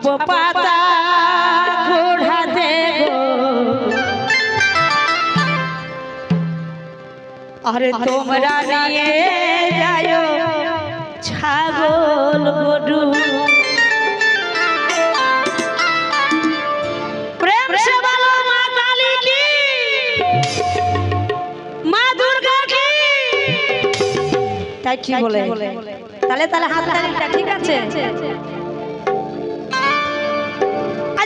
খাব পাতা ঘোড়া দেব আরে তোমরা নিয়ে যায় ছাগল গরু। মা কালী তাই কি বলে? তাহলে তাহলে হাত ঠিক আছে?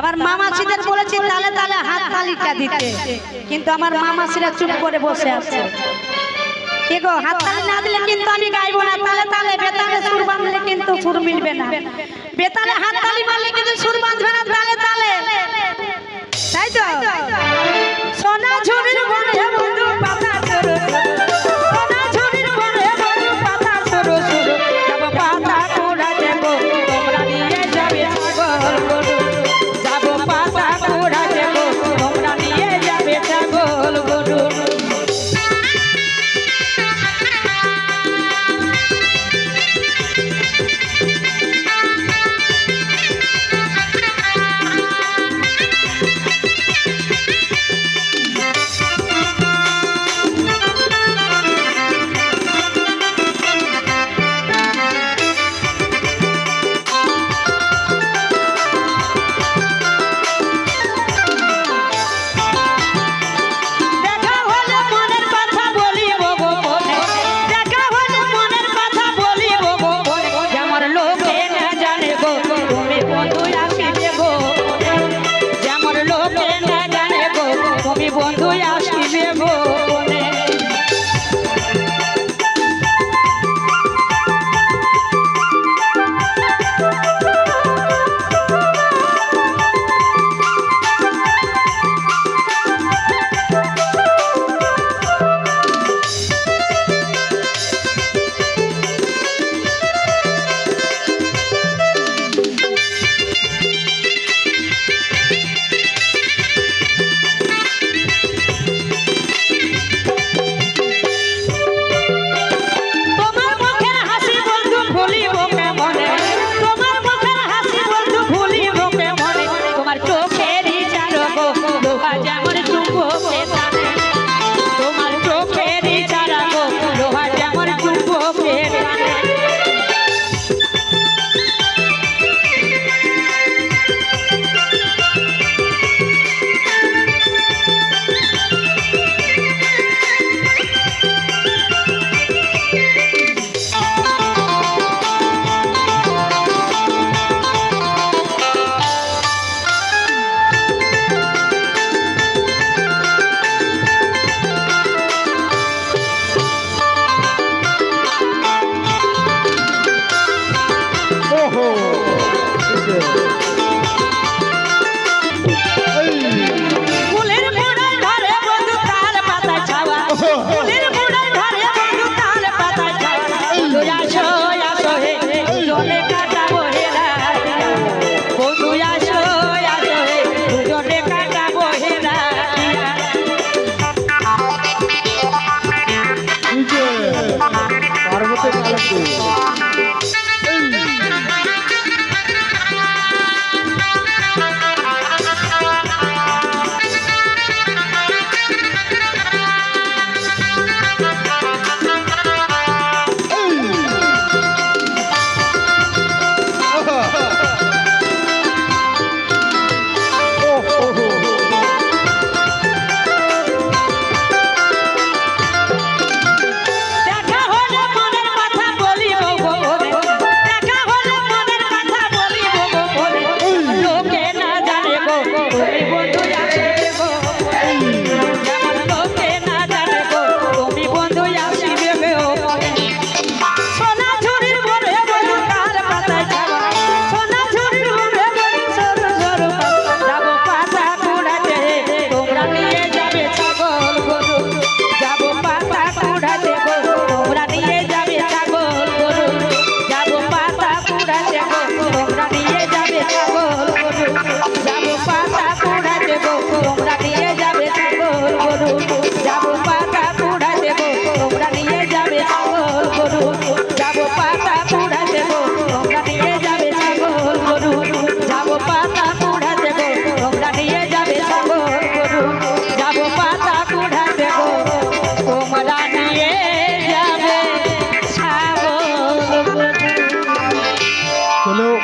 আমার মামাসিদের বলেছি তালে তালে হাত তালিটা দিতে। কিন্তু আমার মামাসিরা চুপ করে বসে আছে। কে গো হাত তালি না দিলে কিন্তু আমি গাইবো না। তালে তালে বেতালে সুর বাঁধলে কিন্তু সুর মিলবে না। বেতালে হাত তালি মারলে কিন্তু সুর বাঁধবে না। cuando